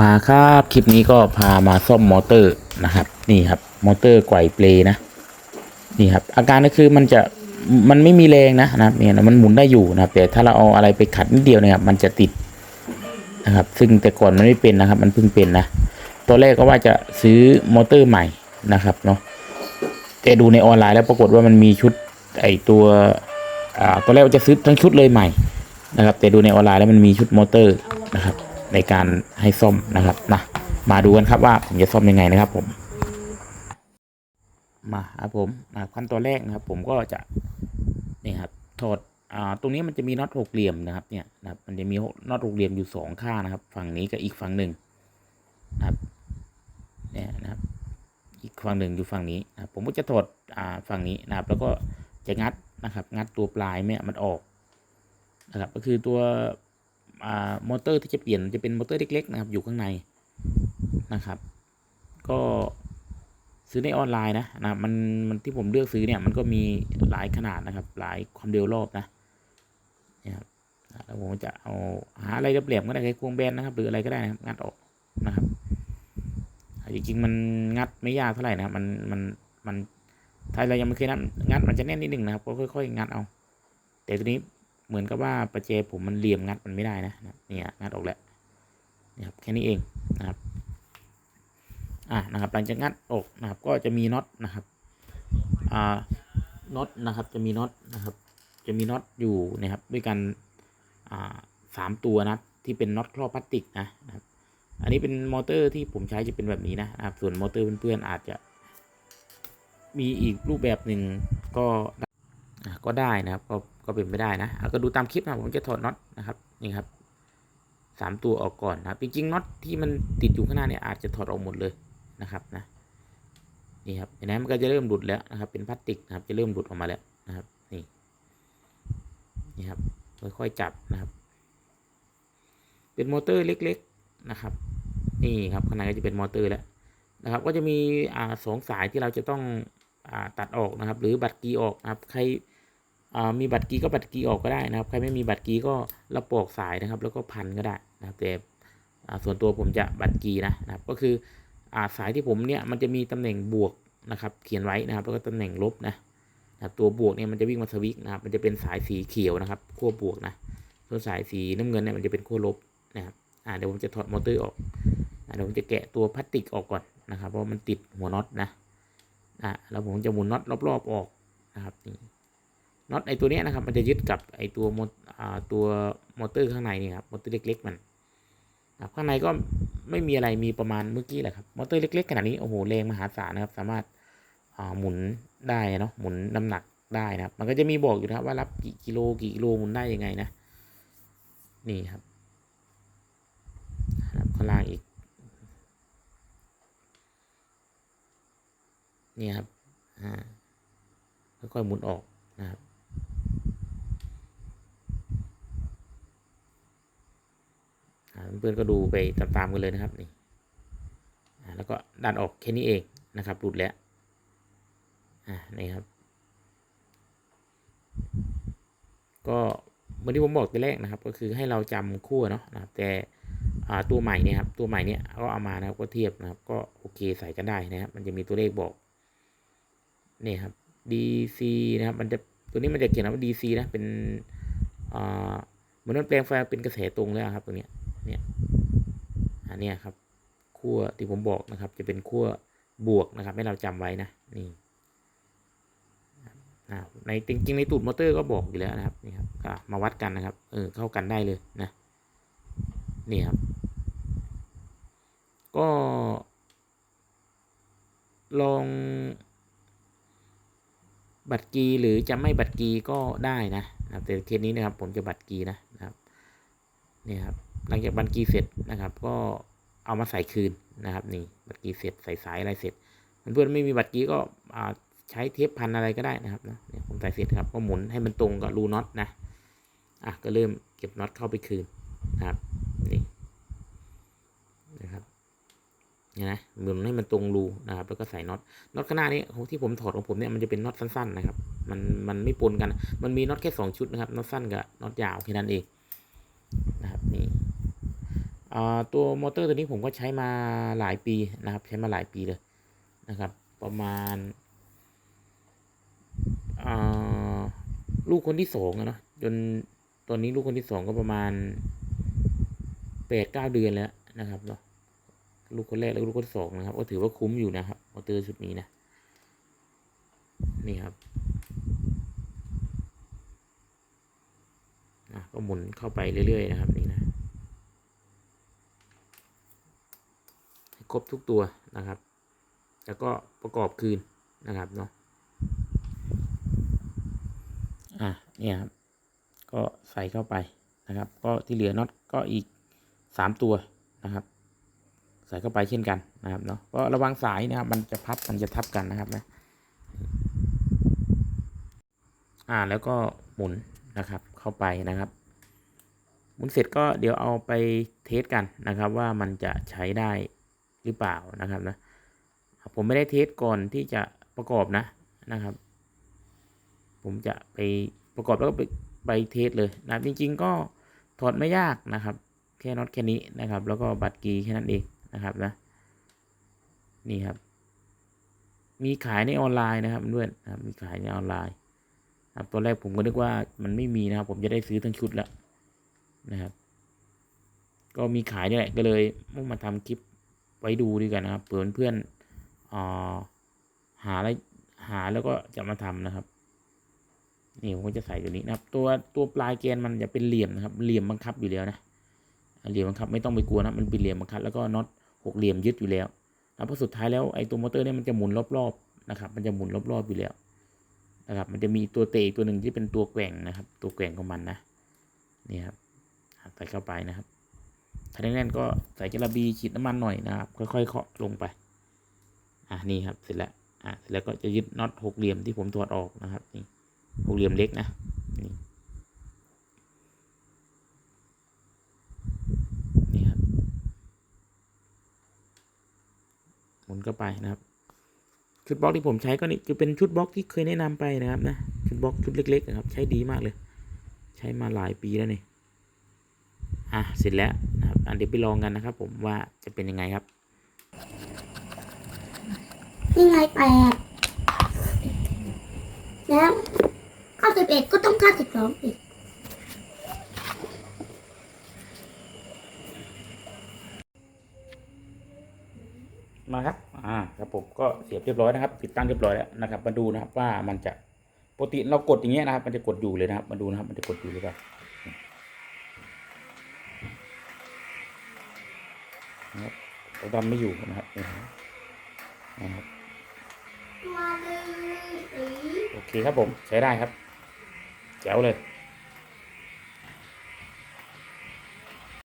มาครับคลิปนี้ก็พามาซ่อมมอเตอร์นะครับ นี่ครับ มอเตอร์ไกวเปลนะนี่ครับ อาการก็คือมันจะมันไม่มีแรงนะนะครับเนี่ยมันหมุนได้อยู่นะครับแต่ถ้าเราเอาอะไรไปขัดนิดเดียวเนี่ยครับมันจะติดนะครับ ซึ่งแต่ก่อนมันไม่เป็นนะครับ มันเพิ่งเป็นนะตอนแรกก็ว่าจะซื้อมอเตอร์ใหม่นะครับเนาะแต่ดูในออนไลน์แล้วปรากฏว่ามันมีชุดไอตัวอ่าตอนแรกว่าจะซื้อทั้งชุดเลยใหม่นะครับ แต่ดูในออนไลน์แล้วมันมีชุดมอเตอร์นะครับ ในการให้ซ่อมนะครับนะมาดูกันครับว่าผมจะซ่อมยังไงนะครับ ผม มาครับผมนะครับขั้นตอนแรกนะครับ ผมก็จะนี่ครับถอดอ่าตรงนี้มันจะมีน็อตหกเหลี่ยมนะครับ เนี่ยนะครับ มันจะมีน็อตหกเหลี่ยมอยู่สองข้างนะครับ ฝั่งนี้กับอีกฝั่งหนึ่งนะครับเนี่ยนะครับ อีกฝั่งหนึ่งอยู่ฝั่งนี้นะครับผมก็จะถอดอ่าฝั่งนี้นะครับ แล้วก็จะงัดนะครับ งัดตัวปลายเนี่ยมันออกนะครับ ก็คือตัว มอเตอร์ที่จะเปลี่ยนจะเป็นมอเตอร์เล็กๆนะครับอยู่ข้างในนะครับ ก็ซื้อในออนไลน์นะนะมันมันที่ผมเลือกซื้อเนี่ยมันก็มีหลายขนาดนะครับ หลายความเร็วรอบนะเนี่ยครับแล้วผมจะเอาหาอะไรเรียบๆก็ได้ใช้ควงแบนนะครับ หรืออะไรก็ได้นะครับงัดออกนะครับจริงๆมันงัดไม่ยากเท่าไหร่นะครับมันมันมันถ้าเรายังไม่เคยนัดงัดมันจะแน่นนิดหนึ่งนะครับก็ค่อยๆงัดเอา แต่ทีนี้ เหมือนกับว่าประแจผมมันเหลี่ยมงัดมันไม่ได้นะนะเนี่ยงัดออกแล้วนี่ยครับแค่นี้เองนะครับอะนะครับหลังจากงัดออกนะครับก็จะมีน็อตนะครับอ่าน็อตนะครับจะมีน็อตนะครับ จะมีน็อตอยู่นะครับด้วยกันอ่าสามตัวนะที่เป็นน็อตครอบพลาสติกนะนะครับอันนี้เป็นมอเตอร์ที่ผมใช้จะเป็นแบบนี้นะนะครับ ส่วนมอเตอร์เพื่อนๆอาจจะมีอีกรูปแบบหนึ่งก็อะก็ได้นะครับก็ ก็เป็นไม่ได้นะอะก็ดูตามคลิปนะผมจะถอดน็อตนะครับนี่ครับสามตัวออกก่อนนะครับจริงๆน็อตที่มันติดอยู่ข้างหน้าเนี่ยอาจจะถอดออกหมดเลยนะครับนะนี่ครับเห็นไหมมันก็จะเริ่มหลุดแล้วนะครับ เป็นพลาสติกนะครับจะเริ่มหลุดออกมาแล้วนะครับ นี่นี่ครับค่อยๆจับนะครับ เป็นมอเตอร์เล็ก ๆนะครับ นี่ครับข้างในก็จะเป็นมอเตอร์แล้วนะครับ ก็จะมีอ่าสองสายที่เราจะต้องอ่าตัดออกนะครับ หรือบัตรกีออกนะครับ ใคร มีบัตรกีก็บัตรกีออกก็ได้นะครับใครไม่มีบัตรกีก็ระปอกสายนะครับ แล้วก็พันก็ได้นะครับแต่ส่วนตัวผมจะบัตรกีนะนะครับ ก็คืออสายที่ผมเนี่ยมันจะมีตำแหน่งบวกนะครับ เขียนไว้นะครับ แล้วก็ตำแหน่งลบนะนะตัวบวกเนี่ยมันจะวิ่งมาสวิกนะครับ มันจะเป็นสายสีเขียวนะครับขั้วบวกนะส่วนสายสีน้ำเงินเนี่ยมันจะเป็นขั้วลบนะครับอ่าเดี๋ยวผมจะถอดมอเตอร์ออกอเดี๋ยวผมจะแกะตัวพลาสติกออกก่อนนะครับ เพราะมันติดหัวน็อตนะอ่าแล้วผมจะหมุนน็อตรอบๆออกนะครับนี่ น็อตไอตัวนี้นะครับ มันจะยึดกับไอตัวมออ่ตัวมอเตอร์ข้างในนี่ครับมอเตอร์เล็กๆมันครับข้างในก็ไม่มีอะไรมีประมาณเมื่อกี้แหละครับมอเตอร์เล็กๆขนาดนี้โอ้โหแรงมหาศาลนะครับ สามารถหมุนได้เนาะหมุนน้ำหนักได้นะครับ มันก็จะมีบอกอยู่นะครับว่ารับกี่กิโลกี่กิโลหมุนได้ยังไงนะ นี่ครับครับข้างล่างอีกนี่ครับอ่าค่อยๆหมุนออกนะครับ อ่า เพื่อนก็ดูไปตามๆกันเลยนะครับนี่แล้วก็ดันออกแค่นี้เองนะครับหลุดแล้วอ่านี่ครับ ก็เหมื่อนที่ผมบอกแต่แรกนะครับ ก็คือให้เราจำคู่เนาะนะครับ แต่อ่าตัวใหม่เนี่ยครับตัวใหม่เนี่ยก็เอามานะครับก็เทียบนะครับ ก็โอเคใส่กันได้นะครับ มันจะมีตัวเลขบอกนี่ครับ DC นะครับ มันจะตัวนี้มันจะเขียนว่า DC นะเป็นอ่าเหมือนมันแปลงไฟเป็นกระแสตรงเลยครับตรงเนี้ย เนี่ยอันนี้ครับขั้วที่ผมบอกนะครับ จะเป็นขั้วบวกนะครับ ให้เราจำไว้นะนี่ในจริงๆในตูดมอเตอร์ก็บอกอยู่แล้วนะครับนี่ครับก็มาวัดกันนะครับเออเข้ากันได้เลยนะนี่ครับ ก็ ลอง บัตรกีหรือจะไม่บัตรกีก็ได้นะแต่เคสนี้นะครับ ผมจะบัตรกีนะนะครับนี่ครับ หลังจากบัตรกีเสร็จนะครับ ก็เอามาใส่คืนนะครับนี่บัตรกีเสร็จใส่สายอะไรเสร็จเพื่อนๆไม่มีบัตรกีก็ใช้เทปพันอะไรก็ได้นะครับนะเนี่ยผมใส่เสร็จครับก็หมุนให้มันตรงกับรูน็อตนะอะก็เริ่มเก็บน็อตเข้าไปคืนนะครับนี่นะครับเนี่ยนะหมุนให้มันตรงรูนะครับ แล้วก็ใส่น็อตน็อตข้างหน้านี้ที่ผมถอดของผมเนี่ยมันจะเป็นน็อตสั้นๆนะครับ มันมันไม่ปนกัน มันมีน็อตแค่สองชุดนะครับน็อตสั้นกับน็อตยาวแค่นั้นเองนะครับนี่อ อ่า ตัวมอเตอร์ตัวนี้ผมก็ใช้มาหลายปีนะครับ ใช้มาหลายปีเลยนะครับ ประมาณาลูกคนที่สองอะเนาะจนตอนนี้ลูกคนที่สองก็ประมาณแปดเก้าเดือนแล้วนะครับเนาะลูกคนแรกแล้วลูกคนที่สองนะครับ ก็ถือว่าคุ้มอยู่นะครับมอเตอร์ชุดนี้นะนี่ครับก็หมุนเข้าไปเรื่อยๆนะครับนี่นะให้ค รบทุกตัวนะครับ แล้วก็ประกอบคืนนะครับเนาะอะเนี่ยครับก็ใส่เข้าไปนะครับ ก็ที่เหลือน็อตก็อีกสามตัวนะครับ ใส่เข้าไปเช่นกันนะครับเนาะก็ระวังสายนะครับมันจะพับมันจะทับกันนะครับนะอ่าแล้วก็หมุนนะครับเข้าไปนะครับหมุนเสร็จก็เดี๋ยวเอาไปเทสกันนะครับว่ามันจะใช้ได้ หรือเปล่านะครับนะผมไม่ได้เทสก่อนที่จะประกอบนะนะครับ ผมจะไปประกอบแล้วก็ไปไปเทสเลยนะรจริง ๆ ก็ถอดไม่ยากนะครับ แค่น็อตแค่นี้นะครับ แล้วก็บัตรกีแค่นั้นเองนะครับนะนี่ครับ มีขายในออนไลน์นะครับเพื่อนนะมีขายในออนไลน์ครับตอนแรกผมก็นึกว่ามันไม่มีนะครับ ผมจะได้ซื้อทั้งชุดแล้วนะครับ ก็มีขายนี่แหละก็เลยมุ่งมาทำคลิป ไว้ดูดีกันนะครับ เผื่อเพื่อนอ่าหาอะไรหาแล้วก็จะมาทำนะครับนี่ผมก็จะใส่ตัวนี้นะครับ ตัวตัวปลายแกนมันจะเป็นเหลี่ยมนะครับ เหลี่ยมบังคับอยู่แล้วนะเหลี่ยมบังคับไม่ต้องไปกลัวนะมันเป็นเหลี่ยมบังคับแล้วก็น็อตหกเหลี่ยมยึดอยู่แล้วนะเพราะสุดท้ายแล้วไอ้ตัวมอเตอร์เนี่ยมันจะหมุนรอบๆนะครับ มันจะหมุนรอบๆอยู่แล้วนะครับ มันจะมีตัวเตะอีกตัวหนึ่งที่เป็นตัวแกว่งนะครับ ตัวแกว่งของมันนะนี่ครับใส่เข้าไปนะครับ ถ้าแน่นก็ใส่กระบีฉีดน้ำมันหน่อยนะครับ ค่อยๆเคาะลงไป อะนี่ครับเสร็จแล้ว อะเสร็จแล้วก็จะยึดน็อตหกเหลี่ยมที่ผมถอดออกนะครับ นี่หกเหลี่ยมเล็กนะ นี่นี่ครับ หมุนเข้าไปนะครับ ชุดบล็อกที่ผมใช้ก็นี่คือเป็นชุดบล็อกที่เคยแนะนำไปนะครับนะ ชุดบล็อกชุดเล็กๆนะครับ ใช้ดีมากเลย ใช้มาหลายปีแล้วนี่ อะเสร็จแล้ว นะครับอันเดี๋ยวไปลองกันนะครับ ผมว่าจะเป็นยังไงครับนี่ไงแปดแล้วเก้าสิบเอ็ดก็ต้องเก้าสิบสองอีกมาครับ อ่า ครับผมก็เสียบเรียบร้อยนะครับ ติดตั้งเรียบร้อยแล้วนะครับ มาดูนะครับว่ามันจะปกติเรากดอย่างเงี้ยนะครับ มันจะกดอยู่เลยนะครับ มาดูนะครับ มันจะกดอยู่หรือเปล่า นะครับเราดันไม่อยู่นะครับนี่นะครับนะครับมาเลยสีโอเคครับผมใช้ได้ครับแจ๋วเลย